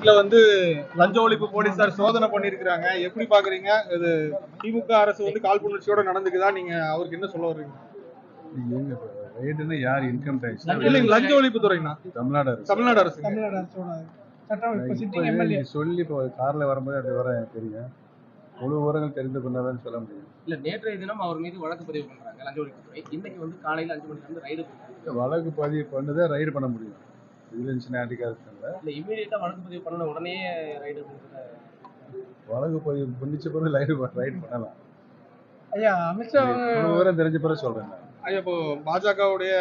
டிஸ்ட்ரிக்ட்ல வந்து லஞ்ச ஒழிப்பு போலீசார் சோதனை பண்ணிருக்காங்க எப்படி பாக்குறீங்க? இது திமுக அரசு வந்து காழ்ப்புணர்ச்சியோட நடந்துக்குதா? நீங்க அவருக்கு என்ன சொல்ல வர்றீங்க? யார் இன்கம் டேக்ஸ் இல்லைங்க லஞ்ச ஒழிப்பு துறைனா தமிழ்நாடு அரசு. தமிழ்நாடு அரசு தமிழ்நாடு அரசோட சட்டம் இப்போ இப்போ சிட்டிங் இது எம்எல்ஏ. நீ சொல்லி இப்போ கார்ல வரும்போது அது வர தெரியும். முழு விவரங்கள் தெரிந்து கொண்டாதான் சொல்ல முடியும். இல்ல நேற்றைய தினம் அவர் மீது வழக்கு பதிவு பண்றாங்க லஞ்ச ஒழிப்புத்துறை இன்னைக்கு வந்து காலையில அஞ்சு மணிக்கு வந்து ரைடு வழக்கு பதிவு பண்ணதான் ரைடு பண்ண முடியும். விஜிலன்ஸ் அதிகாரத்தில் இல்ல இமீடியட்டா வழக்கு பதிவு பண்ண உடனே ரைடு வழக்கு பதிவு பண்ணிச்ச பிறகு ரைடு ரைடு பண்ணலாம். ஐயா அமித்ஷா விவரம் தெரிஞ்ச பிறகு சொல்றேன். ஐயா இப்போ பாஜகவுடைய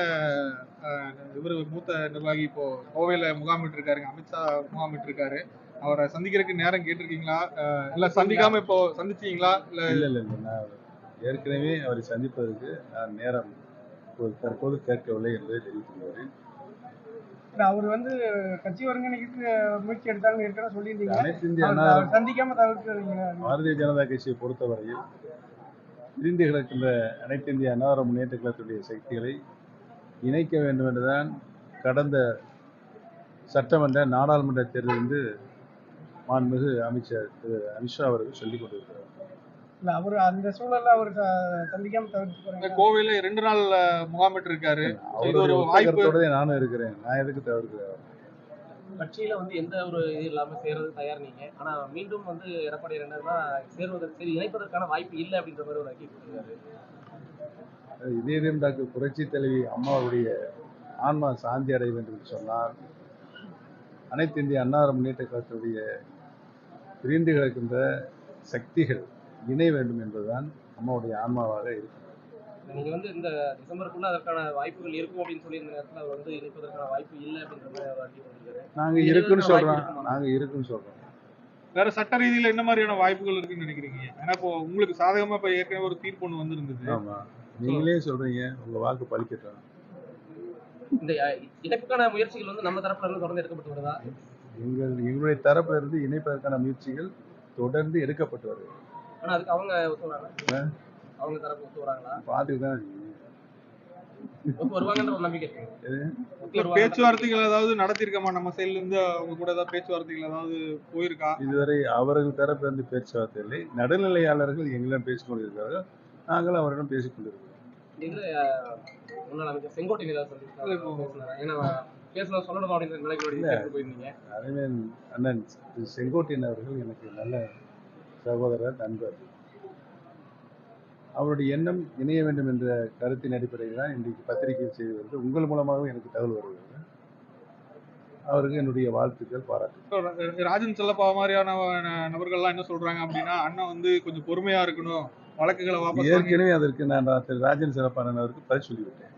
இவர் மூத்த நிர்வாகி இப்போ கோவையில முகாமிட்டு இருக்காருங்க அமித்ஷா முகாமிட்டு இருக்காரு அவரை சந்திக்கிறதுக்கு நேரம் கேட்டிருக்கீங்களா? இல்ல சந்திக்காம இப்போ சந்திச்சீங்களா? இல்ல இல்ல இல்ல இல்ல நான் ஏற்கனவே அவரை சந்திப்பதற்கு நான் நேரம் தற்போது கேட்கவில்லை என்பதை தெரிவித்துள்ளேன் அவர் வந்து கட்சி ஒருங்கிணைக்கிறதுக்கு முயற்சி எடுத்தாங்கன்னு ஏற்கனவே சொல்லியிருந்தீங்க. சந்திக்காம தவிர்க்கிறீங்க பாரதிய ஜனதா கட்சியை பொறுத்தவரையில் பிரிந்து கிடக்கின்ற அனைத்து இந்திய அன்னார முன்னேற்ற கழகத்துடைய சக்திகளை இணைக்க வேண்டும் என்றுதான் கடந்த சட்டமன்ற நாடாளுமன்ற தேர்தல் வந்து மாண்புமிகு அமைச்சர் திரு அமித்ஷா அவர்கள் சொல்லிக் கொண்டிருக்கிறார். இல்ல அவர் அந்த சூழல்ல அவர் சந்திக்காம தவிர்த்து போறாங்க கோவையில ரெண்டு நாள் முகாமிட்டு இருக்காரு. இது ஒரு வாய்ப்பு. நானும் இருக்கிறேன். நான் எதுக்கு தவிர்க்கிறேன் கட்சியில வந்து எந்த ஒரு இது இல்லாம சேர்றது தயார் நீங்க? ஆனா மீண்டும் வந்து எடப்பாடி என்னன்னா சேருவதற்கு சரி இணைப்பதற்கான வாய்ப்பு இல்லை அப்படின்ற மாதிரி ஒரு அறிக்கை கொடுத்திருக்காரு. இதே இதயம் டாக்டர் புரட்சி தலைவி அம்மாவுடைய ஆன்மா சாந்தி அடைய வேண்டும் சொன்னால் அனைத்து இந்திய அன்னார முன்னேற்ற கழகத்துடைய பிரிந்து கிடக்கின்ற சக்திகள் இணை வேண்டும் என்பதுதான் அம்மாவுடைய ஆன்மாவாக இருக்கு நீங்க வந்து இந்த டிசம்பருக்குள்ள அதற்கான வாய்ப்புகள் இருக்கும் அப்படின்னு சொல்லி இந்த நேரத்துல அவர் வந்து இணைப்பதற்கான வாய்ப்பு இல்லை அப்படின்ற மாதிரி ஒரு அறிக்கை கொடுத்திருக்காரு நாங்க இது இருக்குன்னு வரைக்கும் சொல்றோம். வாய்ப்பு இருக்குமா? நாங்க இருக்குன்னு சொல்றோம். வேற சட்ட ரீதியில என்ன மாதிரியான வாய்ப்புகள் இருக்குன்னு நினைக்கிறீங்க? ஏன்னா இப்போ உங்களுக்கு சாதகமா இப்ப ஏற்கனவே ஒரு தீர்ப்பு ஒண்ணு வந்திருந்தது. ஆமா. நீங்களே சொல்றீங்க. உங்க வாக்கு பலிக்கட்டும் இந்த இணைப்புக்கான முயற்சிகள் வந்து நம்ம தரப்புல இருந்து தொடர்ந்து எடுக்கப்பட்டு வருதா? எங்கள் எங்களுடைய தரப்புல இருந்து இணைப்பதற்கான முயற்சிகள் தொடர்ந்து எடுக்கப்பட்டு வருது ஆனா அதுக்கு அவங்க ஒத்து வராங்க அவங்க தரப்பு ஒத்து வராங்களா பார்த்துட்டு தான் இருக்கீங்க. ஒத்து வருவாங்கன்ற ஒரு நம்பிக்கை இருக்கு. எது? ஒத்து இல்ல வருவாங்க பேச்சுவார்த்தைகள் ஏதாவது நடத்திருக்கோமா நம்ம சைடுல இருந்து அவங்க கூட ஏதாவது பேச்சுவார்த்தைகள் ஏதாவது போயிருக்கா? இதுவரை அவர்கள் தரப்பிலிருந்து பேச்சுவார்த்தை இல்லை. நடுநிலையாளர்கள் எங்களிடம் பேசிக் கொண்டிருக்கிறார்கள். நாங்கள் அவரிடம் பேசிக் கொண்டிருக்கிறோம். செங்கோட்டையன் அவர்கள் எனக்கு நல்ல சகோதரர் நண்பர். அவருடைய எண்ணம் இணைய வேண்டும் என்ற கருத்தின் அடிப்படையில் தான் இன்றைக்கு பத்திரிகை செய்தி வருது. உங்கள் மூலமாகவும் எனக்கு தகவல் வருகிறது. அவருக்கு என்னுடைய வாழ்த்துக்கள் பாராட்டு ராஜன் செல்லப்பா மாதிரியான நபர்கள்லாம் என்ன சொல்றாங்க அப்படின்னா அண்ணன் வந்து கொஞ்சம் பொறுமையா இருக்கணும் வழக்குகளை ஏற்கனவே அதற்கு நான் திரு ராஜன் சிறப்பானவருக்கு பதில் சொல்லிவிட்டேன்.